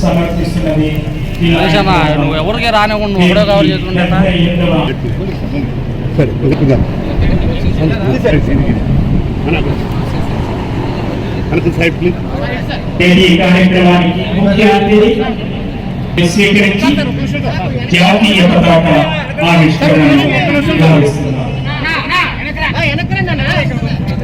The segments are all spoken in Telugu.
సమర్పిస్తున్నది నువ్వు ఎవరికి రానివ్వకుండా నువ్వు కవర్ చేసుకుంటా డెబ్బై ఎనిమిదవ సరే వెతుకుదాం. అనుకు సైడ్ ప్లీజ్. తేదీ కార్యక్రమానికి ముఖ్య అతిథి స్వీకరించి జాతీయ పతాక ఆవిష్కరణను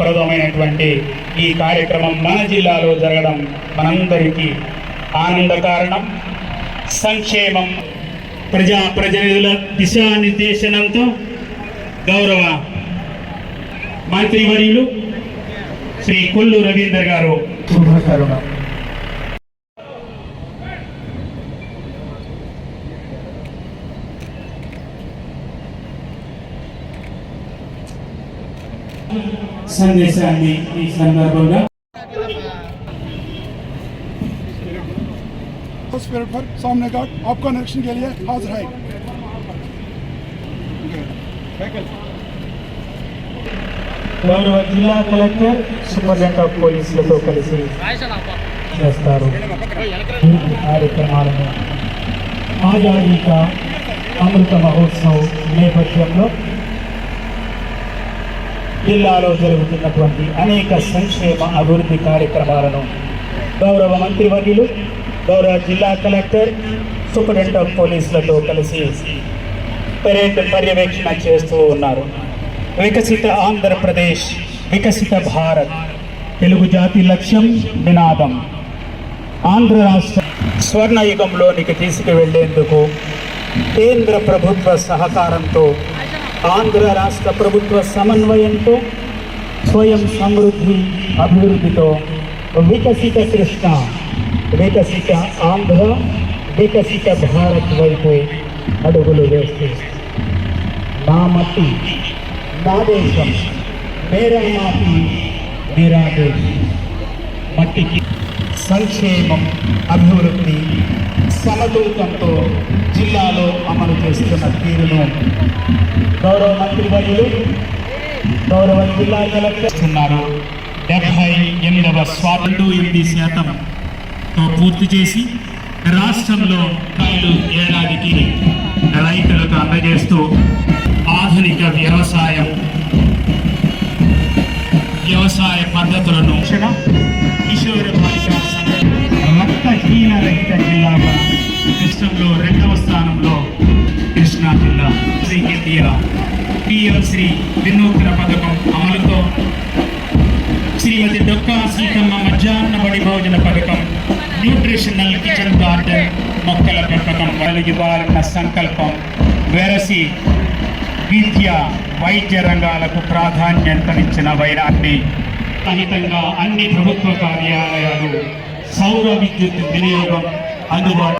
ప్రదమైనటువంటి ఈ కార్యక్రమం మన జిల్లాలో జరగడం మనందరికీ ఆనంద కారణం. సంక్షేమం. ప్రజా ప్రజల దిశానిర్దేశనంతో గౌరవ మంత్రివర్యులు శ్రీ కొల్లు రవీందర్ గారు. శుభకరుణం సందేశాన్ని ఈ సందర్భంగా उस पेड़ पर सामने का आपका निरीक्षण के लिए हाजिर है గౌరవ జిల్లా కలెక్టర్ సూపరింటెండెంట్ ఆఫ్ పోలీసులతో కలిసి చేస్తారు ఈ కార్యక్రమాలను ఆజాదీ కా అమృత మహోత్సవ్ నేపథ్యంలో జిల్లాలో జరుగుతున్నటువంటి అనేక సంక్షేమ అభివృద్ధి కార్యక్రమాలను గౌరవ మంత్రివర్యులు గౌరవ జిల్లా కలెక్టర్ సూపరింటెండెంట్ ఆఫ్ పోలీసులతో కలిసి పరేడ్ పర్యవేక్షణ చేస్తూ ఉన్నారు. వికసిత ఆంధ్రప్రదేశ్ వికసిత భారత్ తెలుగు జాతి లక్ష్యం నినాదం. ఆంధ్ర రాష్ట్ర స్వర్ణయుగంలోనికి తీసుకువెళ్ళేందుకు కేంద్ర ప్రభుత్వ సహకారంతో ఆంధ్ర రాష్ట్ర ప్రభుత్వ సమన్వయంతో స్వయం సమృద్ధి అభివృద్ధితో వికసిత కృష్ణ వికసిత ఆంధ్ర వికసిత భారత్ వైపు అడుగులు వేస్తూ. నా మట్టి నా దేశం మేరా మాటి మేరా దేశం మట్టికి సంక్షేమం అభివృద్ధి సమతూకంతో జిల్లాలో అమలు చేస్తున్న తీరును గౌరవ మంత్రివర్యులు గౌరవ జిల్లా కలెక్టర్ డెబ్బై ఎనిమిదవ స్వాతంత్ర ఎనిమిది శాతంతో పూర్తి చేసి రాష్ట్రంలో కాయలు ఏడాదికి రైతులకు అందజేస్తూ ఆధునిక వ్యవసాయం వ్యవసాయ పద్ధతులను కిషోర బాలికా సంఘం రక్తహీన రహిత జిల్లాగా రాష్ట్రంలో రెండవ స్థానంలో కృష్ణా జిల్లా శ్రీ ఇండియా పిఎంశ్రీ వినూత్న పథకం అమలుతో శ్రీమతి డొక్కా సీతమ్మ మధ్యాహ్న బడి భోజన పథకం న్యూట్రిషనల్ కిచెన్ గార్డెన్ మొక్కల పెంపకం ఇవ్వాలన్న సంకల్పం వెరసి విద్య వైద్య రంగాలకు ప్రాధాన్యతనిచ్చిన వైరాన్ని సహితంగా అన్ని ప్రభుత్వ కార్యాలయాలు సౌర విద్యుత్ వినియోగం అందుబాటు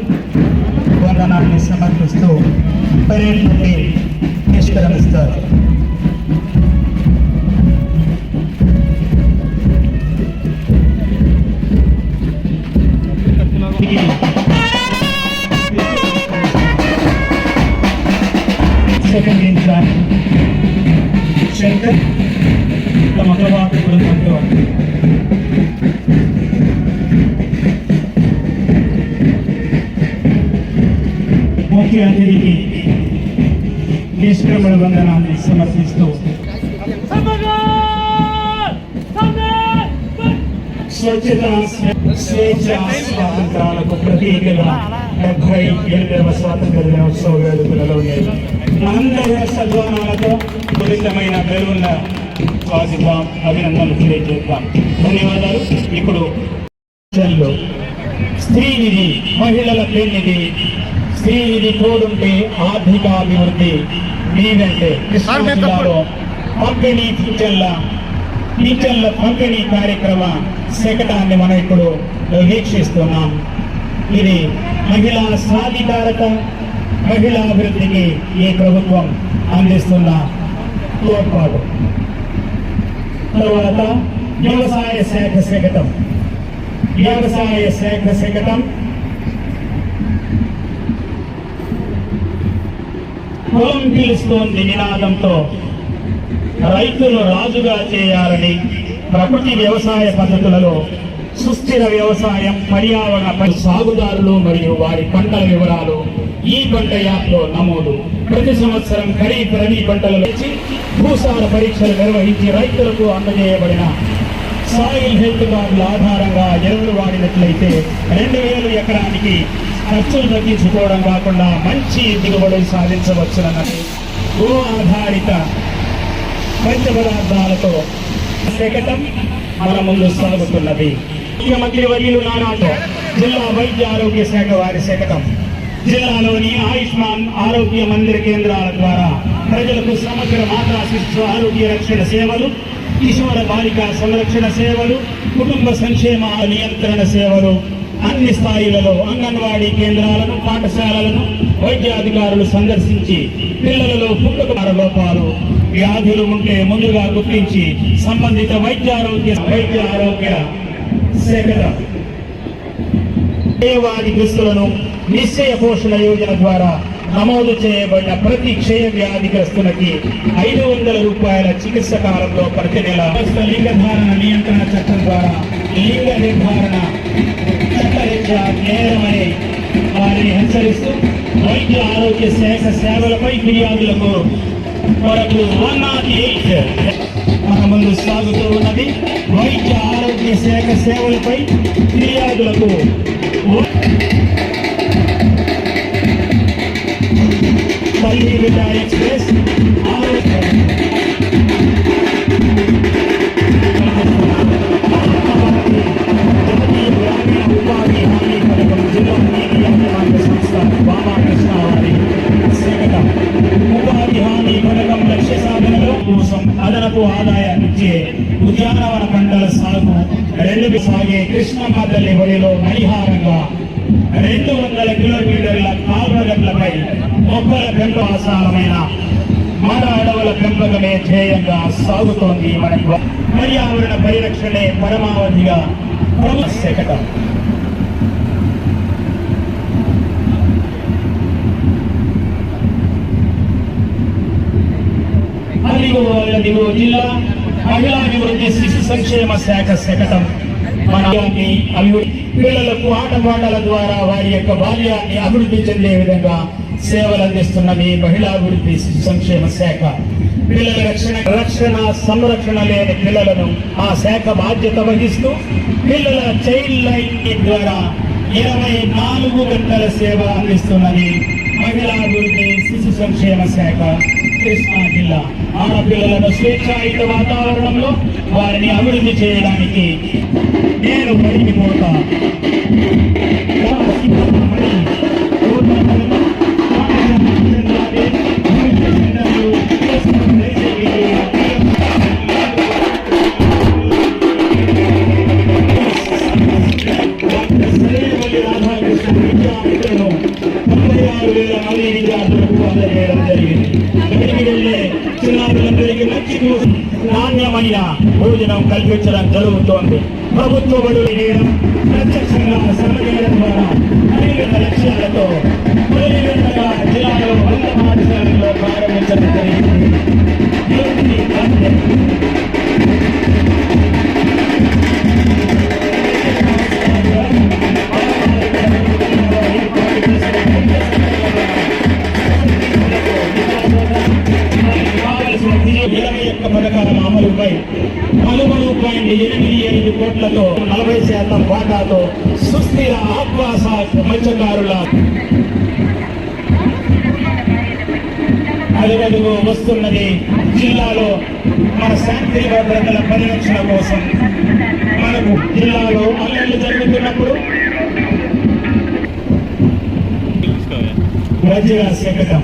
యేసునామ క్రీస్తు పరేడ్ నుండి నిష్క్రమిస్తారు సెకండ్ ఇన్సాన్ శంకర్ తమ అగ్రవాద బృందంతో సంక్రమణ వందనాన్ని సమర్పిస్తూ. స్వచ్ఛత స్వేచ్ఛ స్వాతంత్రాలకు ప్రతీకగా డెబ్బై ఎనిమిదవ స్వాతంత్ర దినోత్సవ వేడుకలలో మనందరి సద్వానాలతో పురితమైన బెలూన్ల స్వాగతం అభినందనలు తెలియజేద్దాం. ధన్యవాదాలు. ఇప్పుడు లో స్త్రీనిధి మహిళల పెళ్ళిది స్త్రీనిధి తోడుంటే ఆర్థికాభివృద్ధి జిల్లాలో పంపిణీ పింఛన్ల పింఛన్ల పంపిణీ కార్యక్రమ శకటాన్ని మనం ఇప్పుడు వీక్షిస్తున్నాం. ఇది మహిళా సాధికారత మహిళా అభివృద్ధికి ఈ ప్రభుత్వం అందిస్తున్న తోడ్పాటు. తర్వాత వ్యవసాయ శాఖ శకటం. వ్యవసాయ శాఖ శకటం పొలం పిలుస్తోంది నినాదంతో. రైతులు రాజుగా చేయాలని ప్రకృతి వ్యవసాయ పద్ధతులలో సుస్థిర వ్యవసాయం పర్యావరణ పరి- సాగుదారులు మరియు వారి పంటల వివరాలు ఈ పంట యాప్లో నమోదు. ప్రతి సంవత్సరం ఖరీఫ్ రబీ పంటలు ఇచ్చి భూసార పరీక్షలు నిర్వహించి రైతులకు అందజేయబడిన సాయిల్ హెల్త్ కార్డుల ఆధారంగా ఎరువులు వాడినట్లయితే రెండు వేలు ఎకరానికి ఖర్చులు తగ్గించుకోవడం కాకుండా మంచి దిగుబడి సాధించవచ్చునన్నది భూ ఆధారిత పంచ పదార్థాలతో శకటం మన ముందు సాగుతున్నది. ముఖ్యమంత్రి వర్యులు నానాతో జిల్లా వైద్య ఆరోగ్య శాఖ వారి శకటం. జిల్లాలోని ఆయుష్మాన్ ఆరోగ్య మందిర కేంద్రాల ద్వారా ప్రజలకు సమగ్ర మాతా శిశు ఆరోగ్య రక్షణ సేవలు కిశోర బాలిక సంరక్షణ సేవలు కుటుంబ సంక్షేమ నియంత్రణ సేవలు అన్ని స్థాయిలలో అంగన్వాడీ కేంద్రాలను పాఠశాలలను వైద్యాధికారులు సందర్శించి పిల్లలలో పుట్టుక లోపాలు వ్యాధులు ఉంటే ముందుగా గుర్తించి సంబంధిత వైద్యారోగ్య వైద్య ఆరోగ్య శాఖ క్షయవాది నిశ్చయ పోషణ యోజన ద్వారా నమోదు చేయబడిన ప్రతి క్షయ వ్యాధిగ్రస్తులకి ఐదు వందల రూపాయల చికిత్స కాలంలో ప్రతి నెల రాష్ట్ర లింగ ధారణ నియంత్రణ చట్టం ద్వారా లింగ నిర్ధారణ చట్టరీత్యా నేరమని వారిని హెచ్చరిస్తూ వైద్య ఆరోగ్య శాఖ సేవలపై ఫిర్యాదులకు మనకు వన్ నాట్ ఎయిట్. మన ముందు సాగుతూ ఉన్నది. వైద్య ఆరోగ్య శాఖ సేవలపై ఫిర్యాదులకు పల్లి విద్యా ఎక్స్ప్రెస్ ఆరోగ్య మొక్కల పెంపకాసాలమైన మన అడవుల పెంపకమే ధ్యేయంగా సాగుతోంది మన పర్యావరణ పరిరక్షణే పరమావధిగా ప్రభుత్వ దిగువ జిల్లా మహిళా అభివృద్ధి శిశు సంక్షేమ శాఖ శకటం. మన పిల్లలకు ఆటపాటల ద్వారా వారి యొక్క బాల్యాన్ని అభివృద్ధి చెందే విధంగా సేవలు అందిస్తున్న మీ మహిళాభివృద్ధి సంక్షేమ శాఖ. పిల్లల రక్షణ రక్షణ సంరక్షణ లేని పిల్లలను ఆ శాఖ బాధ్యత వహిస్తూ పిల్లల చైల్డ్ లైన్ ద్వారా ఇరవై నాలుగు గంటల సేవ అందిస్తున్నది మహిళాభివృద్ధి శిశు సంక్షేమ శాఖ కృష్ణా జిల్లా. ఆడపిల్లలను స్వేచ్ఛాయుత వాతావరణంలో వారిని అభివృద్ధి చేయడానికి నేను బడికి నాణ్యమైన భోజనం కల్పించడం జరుగుతోంది. ప్రభుత్వ బడులు చేయడం ప్రత్యక్షంగా సమయం ద్వారా అనేక లక్ష్యాలతో వాటాతో సుస్థిర ఆక్వాస మత్స్యకారుల అడుగడుగు వస్తున్నది జిల్లాలో మన శాంతి భద్రతల పరిరక్షణ కోసం. మనకు జిల్లాలో అల్లర్లు జరుగుతున్నప్పుడు ప్రజల శకటం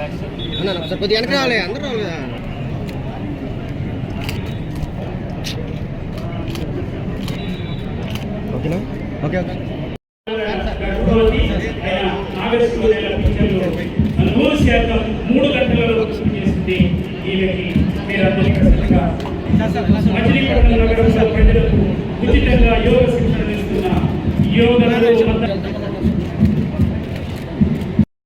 కొద్దిగా వెనక రావాలి అందరూ రావాలి కదా ఓకేనా ఓకే ఓకే